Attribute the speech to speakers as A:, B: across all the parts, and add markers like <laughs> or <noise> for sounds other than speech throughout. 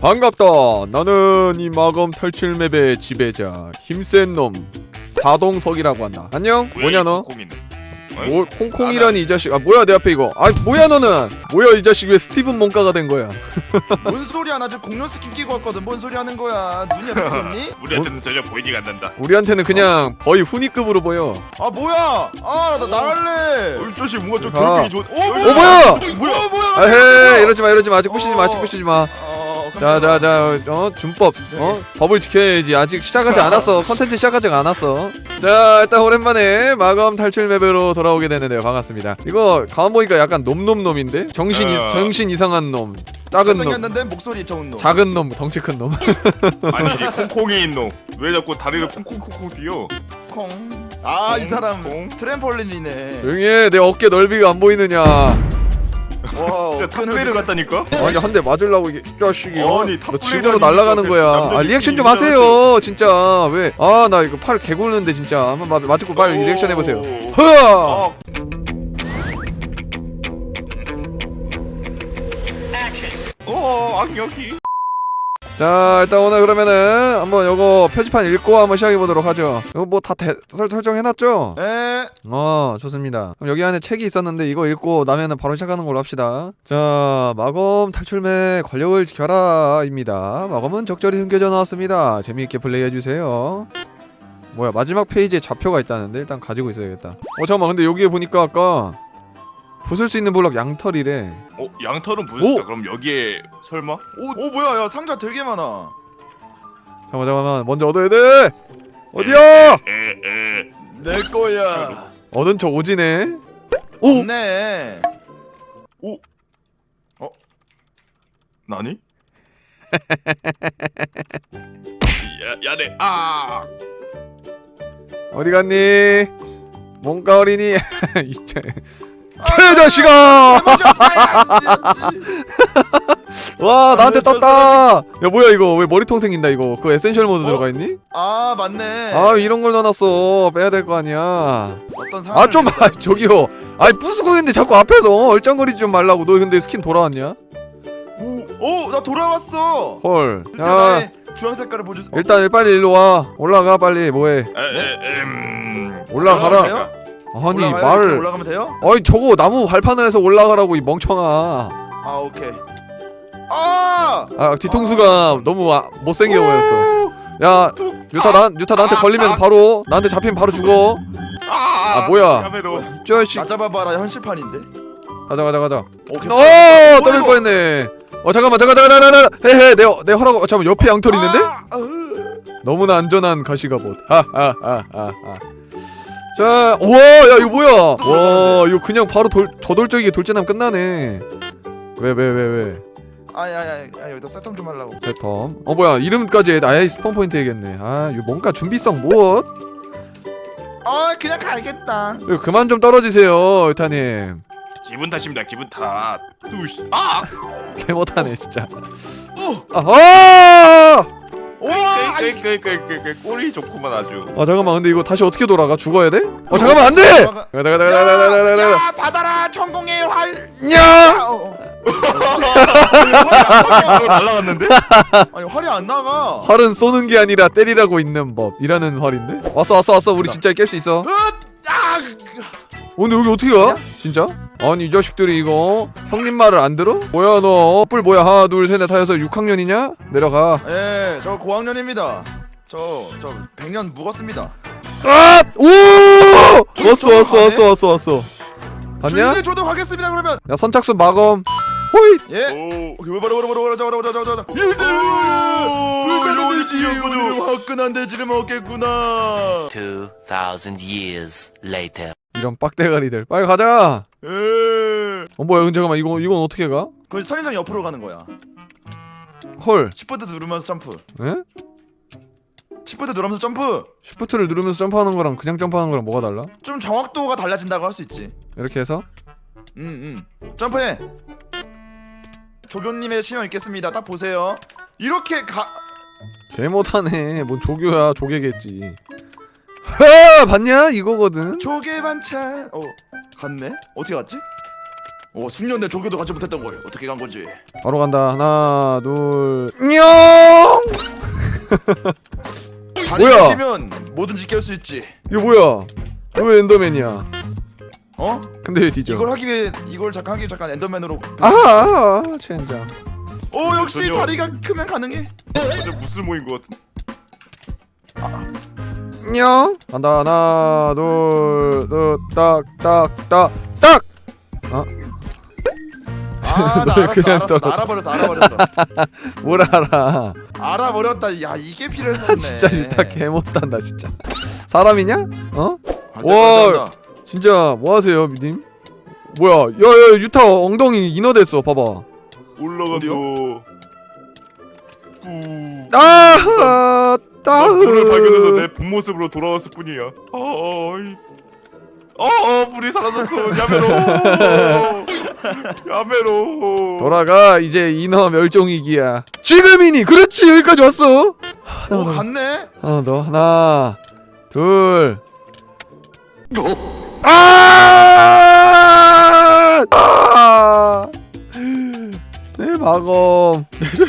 A: 반갑다. 나는 이 마검 탈출 맵의 지배자 힘센 놈 사동석이라고 한다. 안녕. 뭐냐 너? 뭐 콩콩이라니 이 자식. 아 뭐야 내 앞에 이거. 아 뭐야 너는? 뭐야 이 자식 왜 스티븐 몽가가 된 거야? <laughs>
B: 뭔 소리야 나 지금 공룡 스킨 끼고 왔거든 뭔 소리 하는 거야 눈이 안 보였니? <laughs>
C: 우리한테는 전혀 보이지가 않는다.
A: 우리한테는 그냥 거의 후니급으로 보여.
B: 아 뭐야 아나 나갈래
C: 어, 조시 뭔가 좀
A: 가.
C: 괴롭히기 좋은.
B: 어,
A: 어 뭐야?
B: 뭐야 뭐야
A: 아헤 이러지 마 이러지 마 아직 부시지 마 아직 부시지 마.
B: 어, 깜짝이야.
A: 자자자 어 준법 어 법을 지켜야지. 아직 시작하지 않았어. <laughs> 컨텐츠 시작하지 않았어. 자 일단 오랜만에 마검 탈출 맵으로 돌아오게 되는데요. 반갑습니다. 이거 가만 보니까 약간 놈놈놈인데? 정신 이,
C: 어.
A: 정신 이상한 놈. 작은 놈.
B: 잘생겼는데 목소리 좋은 놈.
A: 작은 놈 덩치 큰놈. <laughs>
C: 아니 이제 <laughs> 콩콩이인 놈. 왜 자꾸 다리를 콩콩콩콩 뛰어?
B: 콩 아이
C: 콩,
B: 사람
C: 콩.
B: 트램폴린이네.
A: 조용히 해내 어깨 넓이가 안 보이느냐
B: 와
C: 진짜 탑베르 같다니까?
A: 아니 한 대 맞으려고 이게 이 자식이 어?
C: 아니, 너탑
A: 지구로
C: 플레이라니,
A: 날아가는
C: 진짜
A: 거야.
C: 남자
A: 아 리액션 좀 하세요 진짜. 왜? 아 나 이거 팔 개구는데 진짜. 한번 맞- 맞고 빨리 리액션 해보세요.
C: 오.
A: 흐아.
C: 어, 어, 악력이.
A: 자 일단 오늘 그러면은 한번 요거 표지판 읽고 한번 시작해 보도록 하죠. 이거 뭐 다 설정해 놨죠? 에어 좋습니다. 그럼 여기 안에 책이 있었는데 이거 읽고 나면은 바로 시작하는 걸로 합시다. 자 마검 탈출매 권력을 지켜라 입니다. 마검은 적절히 숨겨져 나왔습니다. 재미있게 플레이해 주세요. 뭐야 마지막 페이지에 좌표가 있다는데 일단 가지고 있어야겠다. 어 잠깐만. 근데 여기에 보니까 아까 부술 수 있는 블럭 양털이래
C: 어, 양털은 부수다.
A: 오!
C: 그럼 여기에 설마?
B: 오, 오 뭐야 야 상자 되게 많아
A: 잠깐만 잠깐만 먼저 얻어야 돼 어디야
C: 에, 에.
B: 내 거야
A: 얻은 척 오지네 오!
B: 네
C: 나니? <laughs> 야, 야래. 아.
A: 어디 갔니? 뭔가 어린이 <laughs> 이제 개 자식아! 와 나한테 떴다. 야 뭐야 이거 왜 머리통 생긴다 이거 그 에센셜 모드
B: 어?
A: 들어가 있니?
B: 아 맞네
A: 아 이런 걸 넣어놨어 빼야 될 거 아니야.
B: 어떤 상황
A: 아좀 아, <laughs> 저기요. 아이 부수고 있는데 자꾸 앞에서 얼쩡거리지 좀 말라고. 너 근데 스킨 돌아왔냐?
B: 오나 돌아왔어
A: 헐.
B: 이제
A: 야
B: 나의 주황 색깔을 보여줄 수
A: 일단 빨리 일로 와. 올라가 빨리 뭐해?
C: 에, 에, 음.
A: 올라가라.
B: 올라가세요?
A: 아니
B: 올라가요? 이렇게
A: 말을.
B: 올라가면 돼요?
A: 아이 저거 나무 발판에서 올라가라고 이 멍청아.
B: 아 오케이 아
A: 아 뒤통수가 너무 아, 못생겨 보였어. 야
C: 툭.
A: 유타 나 유타 나한테
C: 아,
A: 걸리면
C: 아.
A: 바로 나한테 잡히면 바로 죽어.
C: 아,
A: 아, 뭐야.
C: 카메로.
A: 이 자식.
B: 나 잡아봐라 현실판인데
A: 가자 가자 가자.
B: 오케이
A: 어
B: 이거?
A: 뻔했네. 어 잠깐만 잠깐 잠깐 잠깐 잠깐 헤헤 내내 허락 어, 잠깐 옆에 양털 있는데
B: 아, 으.
A: 너무나 안전한 가시가봇. 하하하하하. 자 우와 야 이거 뭐야? 와 이거 그냥 바로 돌 저돌적이게 돌진하면 끝나네. 왜 왜 왜 왜?
B: 아니 아니 아니 아니, 여기다 세텀 좀 하려고
A: 배텀. 어 뭐야 이름까지 해. 아예 스폰 포인트 해야겠네. 아 이거 뭔가 준비성 무엇?
B: 아 그냥 가야겠다
A: 이거 그만 좀 떨어지세요 유타님.
C: 기분 탓입니다. 기분 탓. 으이씨. 아. <laughs>
A: 개 못하네 진짜. 아!
B: 우와
C: 끌끌끌끌끌 꼴이 좋구만 아주.
A: 아 잠깐만 근데 이거 다시 어떻게 돌아가? 죽어야 돼? 어 잠깐만 안 돼! 가자 가자 가자 가자 가자.
B: 야 받아라 천공의 활
A: 야!
B: 아, 어.
C: 이거 날라갔는데?
B: 아니 활이 안 나가
A: 활은 쏘는 게 아니라 때리라고 있는 법이라는 활인데? 왔어 왔어 왔어 우리 진짜 깰 수 있어.
B: 으, 아,
A: 어, 근데 여기 어떻게 가? 진짜? 아니 이 자식들이 이거 형님 말을 안 들어? 뭐야 너? 뿔 뭐야 하나 둘셋넷 하여서 6학년이냐? 내려가.
B: 예, 저 고학년입니다. 저, 저 100년 묵었습니다.
A: 아! 오! 왔어 왔어? 왔어 왔어 왔어. 봤냐?
B: 주인의 조동하겠습니다. 그러면
A: 야 선착순 마검. 호잇!
B: 예.
C: 오.
B: 오케이, 바로 바로 바로 바로 자자 자자 자자.
C: 오,
B: 돼 지
C: 요거죠.
B: 화끈한 돼지를 먹겠구나.
D: 2,000 years later.
A: 이런 빡대가리들. 빨리 가자.
B: 예.
A: 어 뭐야 근데 잠깐만 이거 이건 어떻게 가?
B: 그 선인장 옆으로 가는 거야.
A: 헐.
B: 시프트 누르면서 점프.
A: 에?
B: 시프트 누르면서 점프.
A: 시프트를 누르면서 점프하는 거랑 그냥 점프하는 거랑 뭐가 달라?
B: 좀 정확도가 달라진다고 할 수 있지.
A: 이렇게 해서
B: 음, 음. 점프해. 조교님의 신용 있겠습니다. 딱 보세요. 이렇게 가.
A: 개 못하네. 뭔 조교야 조개겠지. 하 봤냐 이거거든.
B: 조개 반찬. 어, 갔네. 어떻게 갔지? 오 숙련대 조교도 가지 못했던 걸 어떻게 간 거지?
A: 바로 간다 하나 둘 냥! <laughs>
B: 다리
A: 뭐야?
B: 면 뭐든지 깰 수 있지.
A: 이거 뭐야 왜 엔더맨이야
B: 어?
A: 근데 왜 뒤져
B: 이걸 하기 위해 이걸 잠깐 하기 위해 잠깐 엔더맨으로.
A: 아, 아, 아 젠장
B: 오 역시
C: 전혀.
B: 다리가 크면 가능해.
C: 완전 무슬모인 것 같은.
A: 냥 간다 하나 둘딱딱딱딱
B: 아나
A: 너
B: 알았어
A: 그냥
B: 알았어. 나 알아버렸어 알아버렸어. <laughs>
A: 뭘 알아
B: 알아버렸다. 야 이게 필요했었네.
A: 진짜 유타 개 못한다 진짜 사람이냐? 어?
B: 안
A: 와. 진짜 뭐하세요 미님? 뭐야 야야 유타 엉덩이 인어됐어 봐봐
C: 올라간다. 뿌.
A: 아
C: 난 불을 발견해서
A: 따흐
C: 내 본 모습으로 돌아왔을 뿐이야. 어이. 어 어 불이 사라졌어. 야메로. <laughs> 야메로.
A: 돌아가 이제 인어 멸종위기야 지금이니 그렇지 여기까지 왔어
B: 오 갔네.
A: 하나 더 하나 둘 아! 아!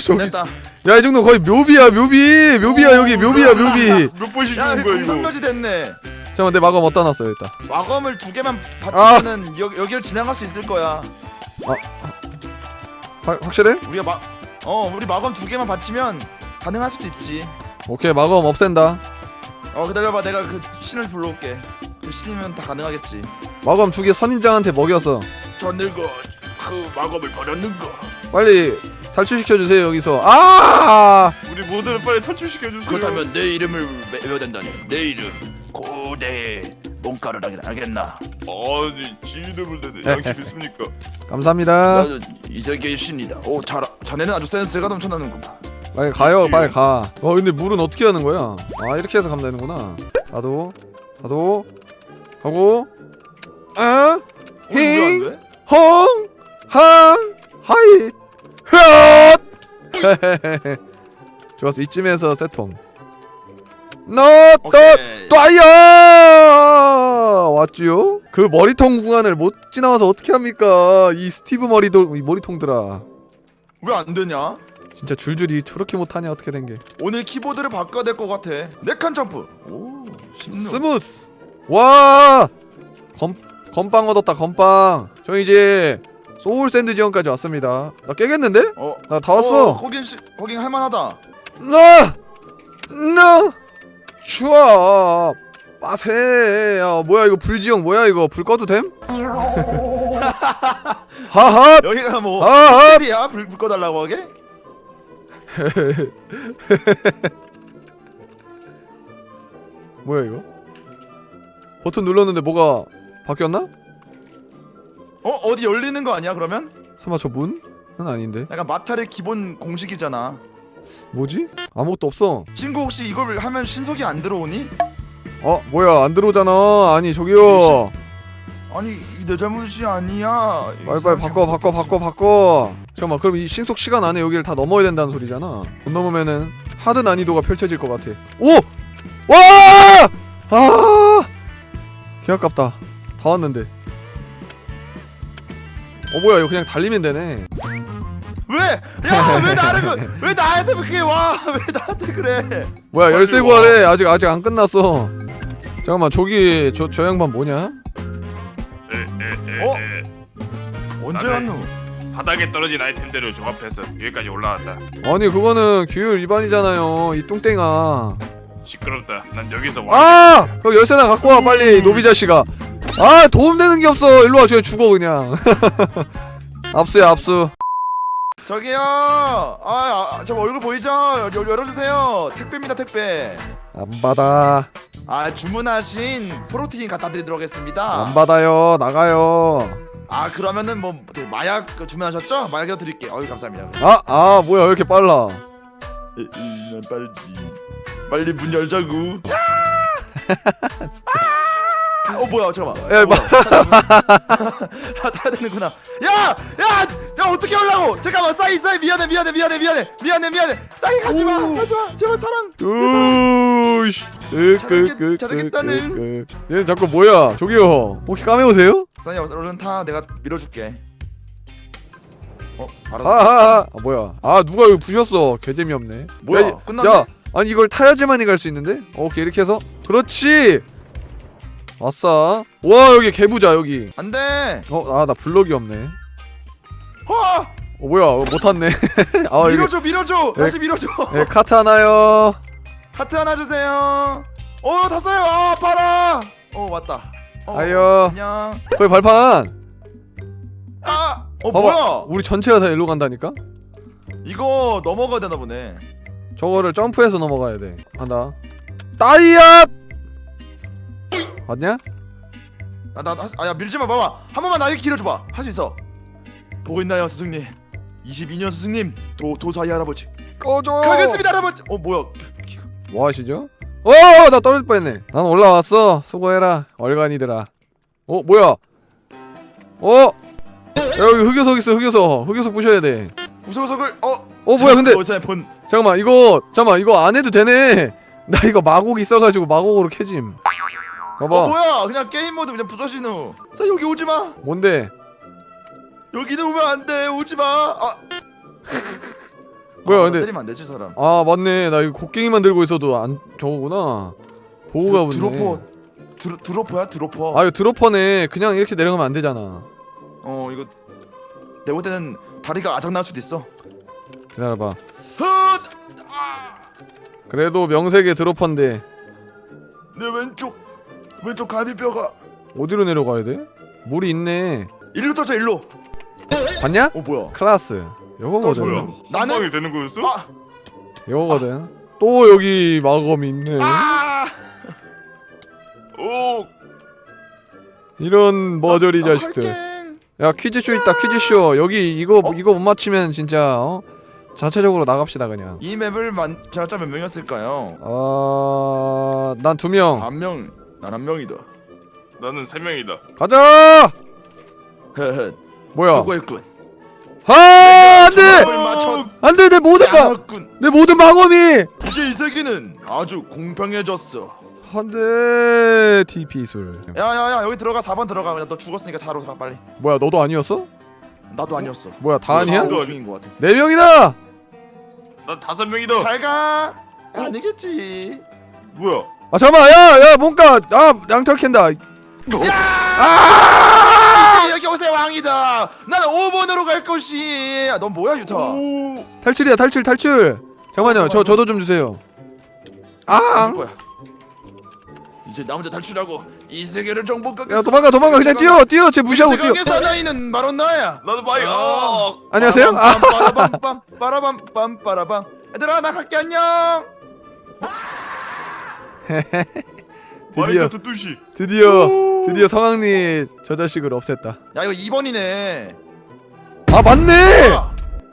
A: 저기
B: 됐다.
A: 야 이 정도 거의 묘비야 묘비 묘비야 여기 묘비야 묘비
C: 몇 번씩
B: 야
C: 죽은 거야 이거.
B: 공성묘지 됐네.
A: 잠깐만 내 마검 어디다 놨어 일단
B: 마검을 두 개만
A: 아.
B: 받으면은 여, 여기를 지나갈 수 있을 거야.
A: 화, 확실해?
B: 우리가 마, 어 우리 마검 두 개만 받치면 가능할 수도 있지.
A: 오케이 마검 없앤다
B: 어 기다려봐 내가 그 신을 불러올게. 그 신이면 다 가능하겠지.
A: 마검 두 개 선인장한테 먹여서
B: 저 늙어 그 마검을 버렸는가?
A: 빨리 탈출시켜 주세요 여기서 아
C: 우리 모두를 빨리 탈출시켜 주세요.
B: 그렇다면 내 이름을 외워야 된다니. 내 이름 고대 몸가루라긴 알겠나?
C: 아니 지 이름을 대네 양심 있습니까?
A: 감사합니다
B: 나는 이 세계의 신이다. 오 잘, 자네는 아주 센스가 넘쳐나는구나.
A: 빨리 가요 빨리 가 어, 근데 물은 어떻게 하는 거야 아 이렇게 해서 가면 되는구나 나도 나도 가고 아
B: 어, 왜안
A: 힝
B: 돼?
A: 홍, 항, 하이, 헥! <laughs> 좋았어 이쯤에서 세통 너또. 또아야 왔지요? 그 머리통 구간을 못 지나와서 어떻게 합니까? 이 스티브 머리도 이 머리통들아
B: 왜 안 되냐?
A: 진짜 줄줄이 저렇게 못하냐 어떻게 된 게?
B: 오늘 키보드를 바꿔야 될 것 같아. 네칸 점프. 오 신노.
A: 스무스. 와, 검 건빵 얻었다 건빵. 저 이제 소울 샌드 지원까지 왔습니다. 나 깨겠는데?
B: 어.
A: 나 다 왔어.
B: 어, 거긴 시, 거긴 할만하다.
A: 나, 나, 추워. 빠세. 야, 뭐야 이거 불지형 뭐야 이거 불 꺼도 됨? <laughs> 하하,
B: 여기가 뭐
A: 하하.
B: 호텔이야? 불, 불 꺼달라고 하게? <laughs>
A: 뭐야 이거? 버튼 눌렀는데 뭐가 바뀌었나?
B: 어 어디 열리는 거 아니야 그러면?
A: 설마 저 문은 아닌데?
B: 약간 마탈의 기본 공식이잖아.
A: 뭐지? 아무것도 없어.
B: 친구 혹시 이걸 하면 신속이 안 들어오니?
A: 어 뭐야 안 들어오잖아. 아니 저기요.
B: 아니 이내 잘못이 아니야.
A: 빨리 빨리 바꿔 바꿔 바꿔 바꿔. 잠깐만 그럼 이 신속 시간 안에 여기를 다 넘어야 된다는 소리잖아. 못 넘으면은 하드 난이도가 펼쳐질 것 같아. 오! 와! 아! 개 아깝다. 다 왔는데. 어 뭐야 이거 그냥 달리면 되네.
B: 왜? 야 왜 나를 그, 왜 나한테 그게 와? <laughs> 왜 나한테 그래?
A: 뭐야 열쇠 구하래. 아직 아직 안 끝났어. 잠깐만 저기 저 저 양반 뭐냐?
B: 어? 언제
C: 아, 네.
B: 왔노?
C: 바닥에 떨어진 아이템들을 종합해서 여기까지 올라왔다.
A: 아니 그거는 규율 위반이잖아요. 이 뚱땡아.
C: 시끄럽다. 난 여기서 와.
A: 아! 그럼 열쇠나 갖고 와 빨리 노비 자식아. 아 도움되는 게 없어. 일로 와 그냥 죽어 그냥. <laughs> 압수야 압수.
B: 저기요. 아, 아, 저 얼굴 보이죠? 열, 열어주세요. 택배입니다 택배.
A: 안 받아.
B: 아 주문하신 프로틴 갖다 드리도록 하겠습니다.
A: 안 받아요. 나가요.
B: 아 그러면은 뭐 어떻게 마약 그 주문하셨죠? 마약 드릴게요. 어이 감사합니다.
A: 아, 아 뭐야 왜 이렇게 빨라?
B: 에, 이, 난 빨리 빨리 문 열자고. <laughs> 아! 어 뭐야 잠깐만.
A: 야,
B: 어, 뭐야. 아 타야 되는구나. 야, 야, 야 어떻게 하려고? 잠깐만 싸이 싸이 미안해 미안해 미안해 미안해 미안해 미안해 싸이 가지마
A: 오.
B: 가지마 제발 사랑.
A: 으이씨.
B: 잘하겠- 잘하겠다는.
A: 얘 자꾸 뭐야? 저기요. 혹시 까메오세요?
B: 싸이 얼른 타 내가 밀어줄게. 어 알았어.
A: 아아아 아, 뭐야 아 누가 이거 부셨어 개 재미없네
B: 뭐야,
A: 야, 이-
B: 끝났네?
A: 야 아니 이걸 타야지만이 갈 수 있는데 오케이 이렇게 해서 그렇지 왔어 와 여기 개부자 여기
B: 안돼.
A: 어 아 나 블럭이 없네
B: 와
A: 어 뭐야 어, 못 탔네 <laughs> 아
B: 밀어줘 밀어줘.
A: 네.
B: 다시 밀어줘.
A: 네, 카트 하나요
B: 하트 하나 주세요. 어 탔어요. 아 팔아. 어 왔다. 어,
A: 아유.
B: 안녕.
A: 거기 발판
B: 아. 어
A: 봐봐
B: 뭐야?
A: 우리 전체가 다 일로 간다니까
B: 이거 넘어가야 되나 보네.
A: 저거를 점프해서 넘어가야 돼 간다 따이야 맞냐?
B: 아나 아야 밀지 마 봐봐. 한 번만 나에게 길어줘봐. 할 수 있어. 보고 있나요 스승님? 22년 스승님 도 도사이 할아버지.
A: 꺼져
B: 가겠습니다 할아버지. 어 뭐야?
A: 뭐 하시죠? 어, 나 떨어질 뻔했네. 난 올라왔어. 수고해라, 얼간이들아. 어, 뭐야? 어? 야, 여기 흑요석 있어, 흑요석. 흑요석 부셔야 돼.
B: 우석우석을 어.
A: 어, 뭐야, 근데
B: 본.
A: 잠깐만, 이거 잠깐만, 이거 안 해도 되네. 나 이거 마곡 있어가지고 마곡으로 캐짐. 봐봐,
B: 어 뭐야? 그냥 게임 모드 그냥 부서지누. 자 여기 오지 마.
A: 뭔데?
B: 여기는 오면 안 돼. 오지 마. 아. <laughs>
A: 뭐야,
B: 아,
A: 근데-
B: 때리면 안 되지 사람.
A: 아, 맞네. 나 이거 곡괭이만 들고 있어도 안 저거구나. 보호가 붙네.
B: 드로퍼. 드로, 드로퍼야 드로퍼.
A: 아, 이거 드로퍼네. 그냥 이렇게 내려가면 안 되잖아.
B: 어 이거 내볼 때는 다리가 아작 날 수도 있어.
A: 기다려봐.
B: 훗!
A: 그래도 명색의 드로퍼인데
B: 내 왼쪽 왼쪽 갈비뼈가
A: 어디로 내려가야 돼? 물이 있네.
B: 일로 떨자 일로.
A: 봤냐?
B: 어 뭐야?
A: 클라스. 요거거든.
B: 나는-
C: 나는 되는 거였어?
B: 아!
A: 요거거든. 또 여기 마검이 있네.
B: 아!
C: 오
A: 이런 머저리
B: 아,
A: 자식들.
B: 헐갱.
A: 야 퀴즈쇼 있다 퀴즈쇼. 여기 이거 이거 못 맞히면 진짜 어? 자체적으로 나갑시다 그냥.
B: 이 맵을 만 제작자 몇 명이었을까요?
A: 어... 난두 명.
B: 한 명. 난 한 명이다.
C: 나는 세 명이다.
A: 가자.
B: 헤헤.
A: 뭐야?
B: 수고했군.
A: 아 안돼
B: 정답을 맞췄.
A: 안돼 내 모든 마
B: 양았군.
A: 내 모든 마검이
B: 이제 이 세계는 아주 공평해졌어.
A: 안 돼 TP술.
B: 야야야 여기 들어가 4번 들어가 그냥 너 죽었으니까 4로 가 빨리.
A: 뭐야 너도 아니었어?
B: 나도 아니었어.
A: 뭐야 다 아니야?
C: 나도
B: 중인 것 같아.
A: 네 명이다.
C: 난 다섯 명이다.
B: 잘 가. 아니겠지.
C: 뭐야?
A: 아 잠깐만 야야 뭔가 아 양털 캔다.
B: 아! 이제 여기 오세요 왕이다. 나는 5번으로 갈 것이. 넌 뭐야 유타?
C: 오
A: 탈출이야 탈출 탈출 잠깐만요 저 저도 좀 주세요
B: 아 거야. 이제 나 혼자 탈출하고 이 세계를 정복하겠어.
A: 야 도망가 도망가 그냥 뛰어 뛰어 쟤 무시하고 뛰어
B: 세상의 사나이는 바로 나야.
C: 나도 봐요.
B: 아.
A: 안녕하세요 아
B: 빠라밤 빠라밤 빰 빠라밤. 얘들아 나 갈게 안녕. <laughs>
A: 드디어
C: 마이크트 뚜시.
A: 드디어 드디어 성황리 저 자식을 없앴다
B: 야 이거 2번이네.
A: 아 맞네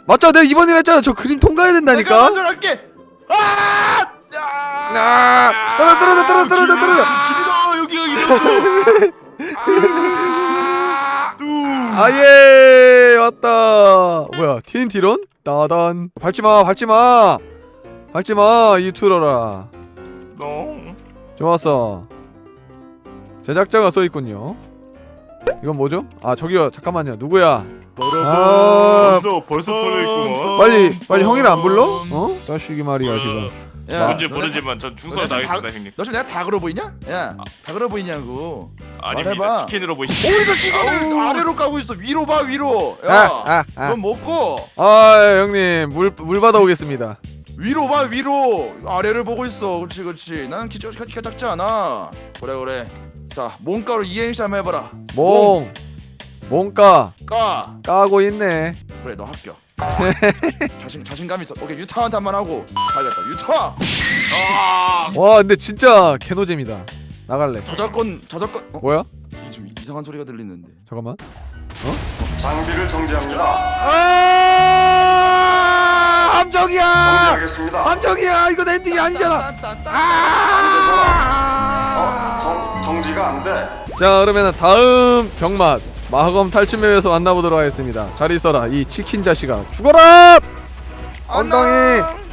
A: 맞죠 내가 2번이라 했잖아 저 그림 통과해야
B: 내가
A: 된다니까
B: 먼저 갈게. 아! 아!
A: 아 떨어져 떨어져 떨어져 떨어져 떨어져
C: 길이다 여기 여기. 뚜.
A: 아예 왔다 뭐야 TNT론? 따단 밟지 마 밟지 마 밟지 마 이 투러라
C: 너.
A: 좋았어 제작자가 써있군요 이건 뭐죠? 아 저기요 잠깐만요 누구야 아
C: 벌써 벌써 털려 있구만.
A: 빨리 빨리 형이를 안 불러? 어? 자식이 말이야 지금
B: 야,
C: 문제
B: 너네
C: 모르지만 전 충성
B: 너네 좀
C: 다하겠습니다
B: 다-
C: 형님.
B: 너 지금 내가 닭으로 보이냐? 야, 닭으로 보이냐고.
C: 아닙니다.
B: 말해봐.
C: 치킨으로 보이시.
B: 어디서 시선을. 아래로 까고 있어? 위로 봐, 위로. 야,
A: 아아아
B: 넌 먹고
A: 아, 형님 물 물 받아오겠습니다
B: 위로 봐, 위로. 아래를 보고 있어. 그렇지, 그렇지. 나는 기저 키가 작지 않아. 그래, 그래. 자, 몸가로 이행시 한번 해봐라.
A: 몽 몽까
B: 까.
A: 까고 있네
B: 그래, 너 합격. <laughs> 자신 자신감 있어. 오케이, 유타한테 한번 하고 가겠다. 유타.
C: 아.
A: 와 근데 진짜 개노잼이다 나갈래
B: 저작권, 저작권. 어?
A: 뭐야?
B: 이좀 이상한 소리가 들리는데.
A: 잠깐만
E: 장비를 정지합니다.
A: 아 함정이야.
E: 정지하겠습니다.
A: 함정이야. 이건 엔딩이 아니잖아.
E: 어, 정, 정지가 안 돼.
A: 자 그러면 다음 경맛. 마검 탈출맵에서 만나보도록 하겠습니다. 잘 있어라. 이 치킨 자식아. 죽어라! 엉덩이!
B: 안녕.